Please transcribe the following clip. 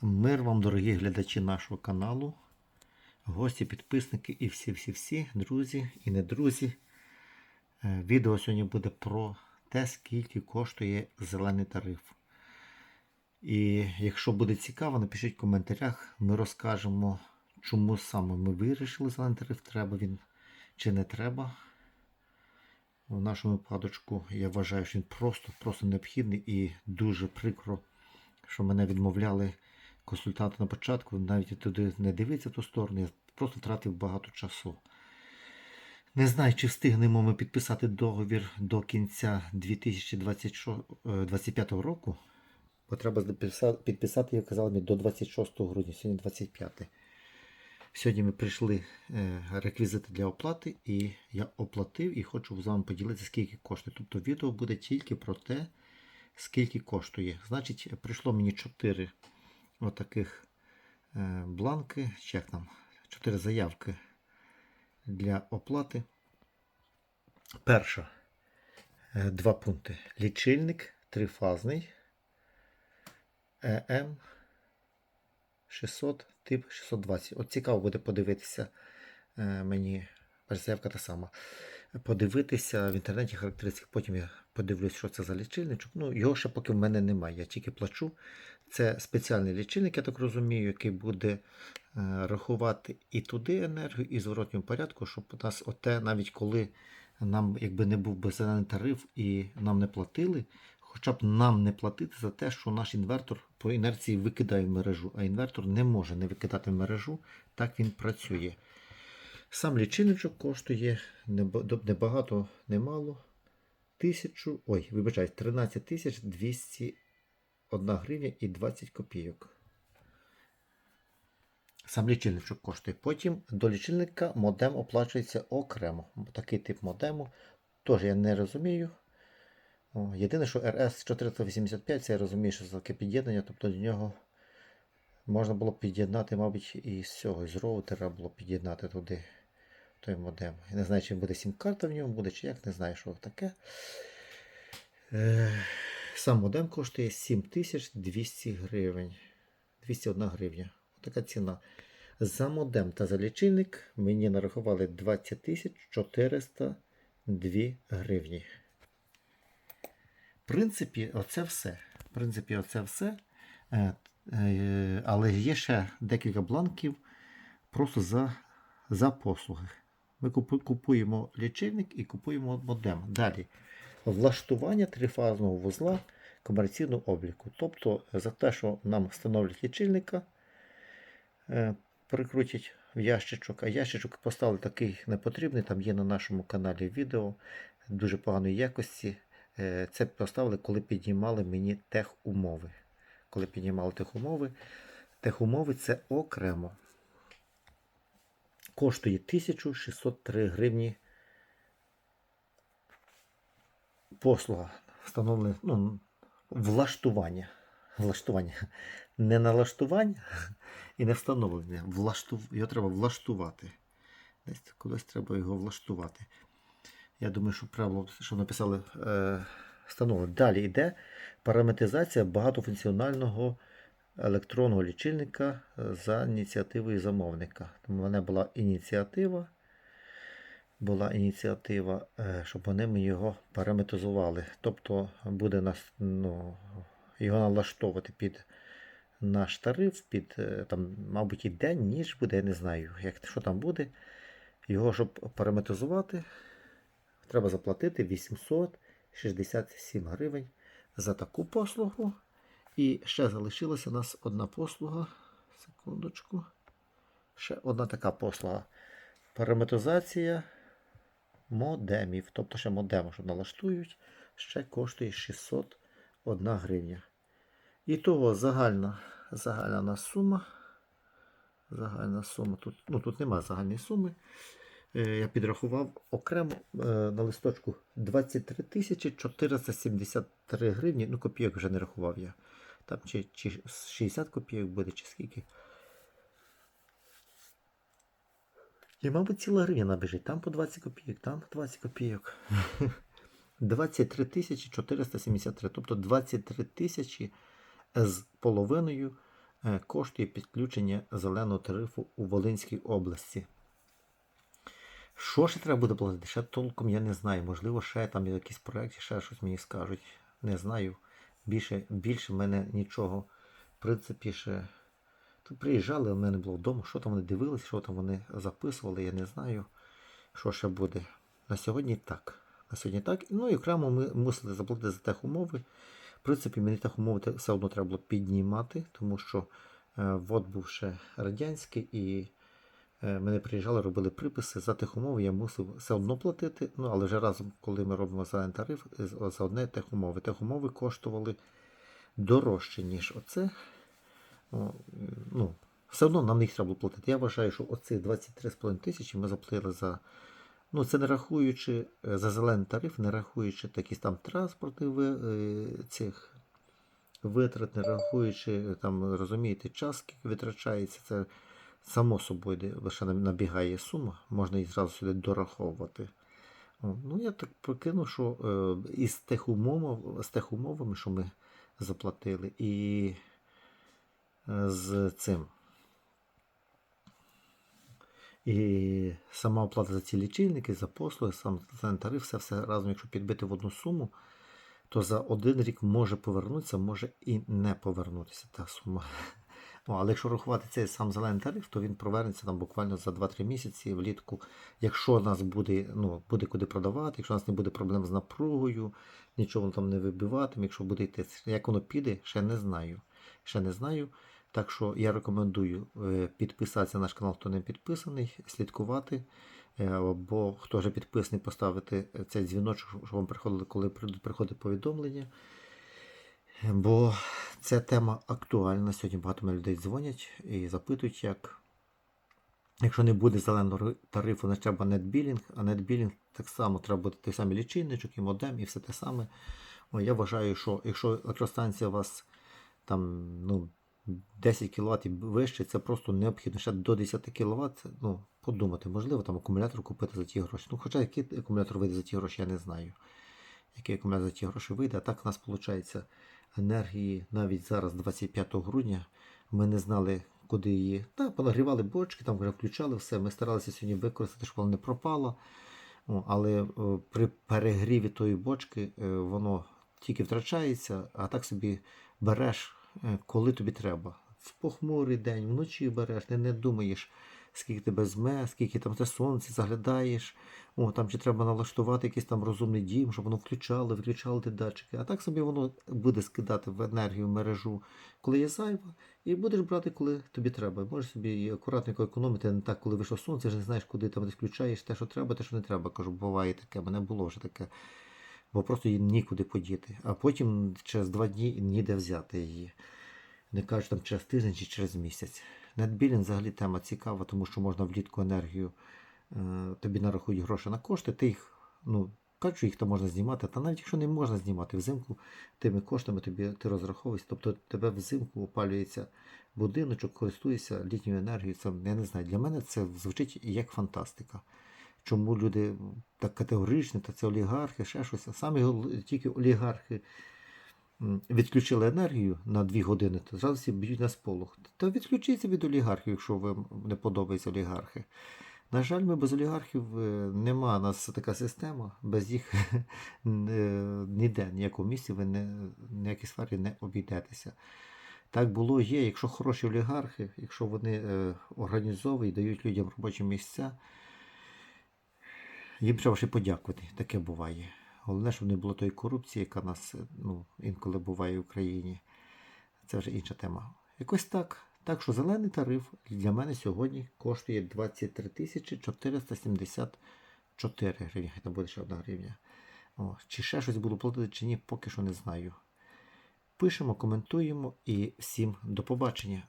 Мир вам, дорогі глядачі нашого каналу, гості, підписники і всі-всі-всі, друзі і не друзі. Е, Відео сьогодні буде про те, скільки коштує зелений тариф. І якщо буде цікаво, напишіть в коментарях, ми розкажемо, чому саме ми вирішили зелений тариф, треба він чи не треба. В нашому випадочку я вважаю, що він просто, просто необхідний і дуже прикро, що мене відмовляли консультанти на початку, навіть туди не дивиться в ту сторону, я просто втратив багато часу. Не знаю, чи встигнемо ми підписати договір до кінця 2025 року, бо треба підписати, підписати як казали мені, до 26 грудня, сьогодні 25. Сьогодні ми прийшли е, реквізити для оплати, і я оплатив і хочу з вами поділитися, скільки коштує. Тобто відео буде тільки про те, скільки коштує. Значить, прийшло мені 4 отаких е, бланки, як там, 4 заявки для оплати. Перша. е, Два пункти. Лічильник трифазний ЕМ 600, тип 620. От цікаво буде подивитися е, мені, перша заявка та сама. Подивитися в інтернеті характеристики, потім я подивлюсь, що це за лічильничок. Ну, його ще поки в мене немає, я тільки плачу. Це спеціальний лічильник, я так розумію, який буде е, рахувати і туди енергію, і в зворотньому порядку, щоб у нас оте, навіть коли нам якби не був би зелений тариф і нам не платили, хоча б нам не платити за те, що наш інвертор по інерції викидає в мережу, а інвертор не може не викидати в мережу, так він працює. Сам лічильничок коштує небагато, немало. Тисячу, ой, вибачайте, 13 тисяч 201 гривня і 20 копійок. Сам лічильничок коштує. Потім до лічильника модем оплачується окремо. Такий тип модему. Теж я не розумію. Єдине, що RS 485, це я розумію, що це таке під'єднання, тобто до нього можна було під'єднати, мабуть, і з цього, з роутера було під'єднати туди той модем. Не знаю, чи буде сім-карта в ньому буде, чи як, не знаю, що таке. Е, Сам модем коштує 7200 гривень. 201 гривня. Така ціна. За модем та за лічильник мені нарахували 20 402 гривні. В принципі, оце все. В принципі, оце все. Е, е, Але є ще декілька бланків просто за, за послуги. Ми купуємо лічильник і купуємо модем. Далі. Влаштування трифазного вузла комерційного обліку. Тобто за те, що нам встановлять лічильника, е, прикрутять в ящичок, а ящичок поставили такий непотрібний, там є на нашому каналі відео дуже поганої якості. Е, Це поставили, коли піднімали мені техумови. Коли піднімали техумови, техумови це окремо. Коштує 1603 гривні послуга. Встановлення, ну, влаштування. Влаштування. Не налаштування і не встановлення. Влашту... Його треба влаштувати. Десь колись треба його влаштувати. Я думаю, що правило, що написали, е, встановлено. Далі йде параметризація багатофункціонального електронного лічильника е, за ініціативою замовника. В мене була ініціатива, була ініціатива, е, щоб вони мені його параметризували. Тобто буде нас, ну, його налаштовувати під наш тариф, під е, там, мабуть, і день, ніч буде, я не знаю, як, що там буде. Його, щоб параметризувати, треба заплатити 867 гривень за таку послугу. І ще залишилася у нас одна послуга. Секундочку. Ще одна така послуга. Параметризація модемів. Тобто ще модему, що налаштують, ще коштує 601 гривня. І того загальна, загальна сума. Загальна сума. Тут, ну, тут немає загальної суми. Е, Я підрахував окремо е, на листочку 23 473 гривні. Ну, копійок вже не рахував я. Там чи, чи 60 копійок буде, чи скільки. І, мабуть, ціла гривня набіжить. Там по 20 копійок, там по 20 копійок. 23 тисячі 473. Тобто 23 тисячі з половиною е, коштує підключення зеленого тарифу у Волинській області. Що ще треба буде платити? Ще толком я не знаю. Можливо, ще там якісь проекти, ще щось мені скажуть. Не знаю. Більше, більше в мене нічого. В принципі, ще тут приїжджали, в мене було вдома. Що там вони дивились, що там вони записували, я не знаю. Що ще буде. На сьогодні так. На сьогодні так. Ну і окремо ми мусили заплатити за техумови. В принципі, мені техумови те- все одно треба було піднімати, тому що е, вод був ще радянський і мене приїжджали, робили приписи. За техумови я мусив все одно платити. Ну, але вже разом, коли ми робимо зелений тариф, за одне техумови. Техумови коштували дорожче, ніж оце. Ну, все одно нам їх треба було платити. Я вважаю, що оці 23,5 тисячі ми заплатили за. Ну, це не рахуючи е, за зелений тариф, не рахуючи якісь там е, цих витрат, не рахуючи е, там, розумієте, час, скільки витрачається, це само собою лише набігає сума, можна її зразу сюди дораховувати. Ну, я так прикинув, що е, із тих умов, з тих умовами, що ми заплатили, і е, з цим. І сама оплата за ці лічильники, за послуги, сам сам тариф, все, все разом, якщо підбити в одну суму, то за один рік може повернутися, може і не повернутися та сума. Ну, але якщо рахувати цей сам зелений тариф, то він повернеться там буквально за 2-3 місяці влітку. Якщо нас буде, ну, буде куди продавати, якщо у нас не буде проблем з напругою, нічого там не вибиватиме, якщо буде йти. Як воно піде, ще не знаю. Ще не знаю. Так що я рекомендую е, підписатися на наш канал, хто не підписаний, слідкувати. е, Або хто вже підписаний, поставити цей дзвіночок, щоб вам приходили, коли приходить повідомлення. Бо ця тема актуальна. Сьогодні багато людей дзвонять і запитують, як. Якщо не буде зеленого тарифу, значить треба нетбілінг, а нетбілінг так само треба буде той самий лічильничок і модем, і все те саме. О, я вважаю, що якщо електростанція у вас там ну, 10 кВт і вище, це просто необхідно. Ще до 10 кВт, ну, подумати, можливо, там акумулятор купити за ті гроші. Ну, хоча який акумулятор вийде за ті гроші, я не знаю. Який акумулятор за ті гроші вийде. А так у нас виходить енергії навіть зараз, 25 грудня, ми не знали, куди її. Та понагрівали бочки, там вже включали все. Ми старалися сьогодні використати, щоб воно не пропало. Але е, при перегріві тої бочки е, воно тільки втрачається, а так собі береш, е, коли тобі треба. В похмурий день, вночі береш, не, не думаєш, скільки тебе зме, скільки там те сонце, заглядаєш. О, там чи треба налаштувати якийсь там розумний дім, щоб воно включало, виключало ті датчики. А так собі воно буде скидати в енергію в мережу, коли є зайва, і будеш брати, коли тобі треба. Можеш собі і акуратненько економити, не так, коли вийшло сонце, вже не знаєш, куди там ти включаєш те, що треба, те, що не треба. Кажу, буває таке, мене було вже таке. Бо просто її нікуди подіти. А потім через два дні ніде взяти її. Не кажуть там через тиждень чи через місяць. Нетбілінг взагалі тема цікава, тому що можна влітку енергію, е, тобі нарахують гроші на кошти, ти їх, ну, кажуть, їх там можна знімати, та навіть якщо не можна знімати, взимку тими коштами тобі ти розраховуєшся, тобто тебе взимку опалюється будиночок, користуєшся літньою енергією. Це я не знаю. Для мене це звучить як фантастика. Чому люди так категоричні, та це олігархи, ще щось. А Самі тільки олігархи відключили енергію на 2 години, то зразу всі б'ють на сполох. Та відключіться від олігархів, якщо вам не подобаються олігархи. На жаль, ми без олігархів е, нема у нас така система, без їх ніде, ніякому місці ви не, ніякій сфері не обійдетеся. Так було, є, якщо хороші олігархи, якщо вони е, організовують, дають людям робочі місця, їм треба ще подякувати. Таке буває. Головне, щоб не було тої корупції, яка нас е, ну, інколи буває в Україні. Це вже інша тема. Якось так. Так що зелений тариф для мене сьогодні коштує 23 тисячі 474 гривні. Хай там буде ще одна гривня. О, чи ще щось буду платити, чи ні, поки що не знаю. Пишемо, коментуємо і всім до побачення.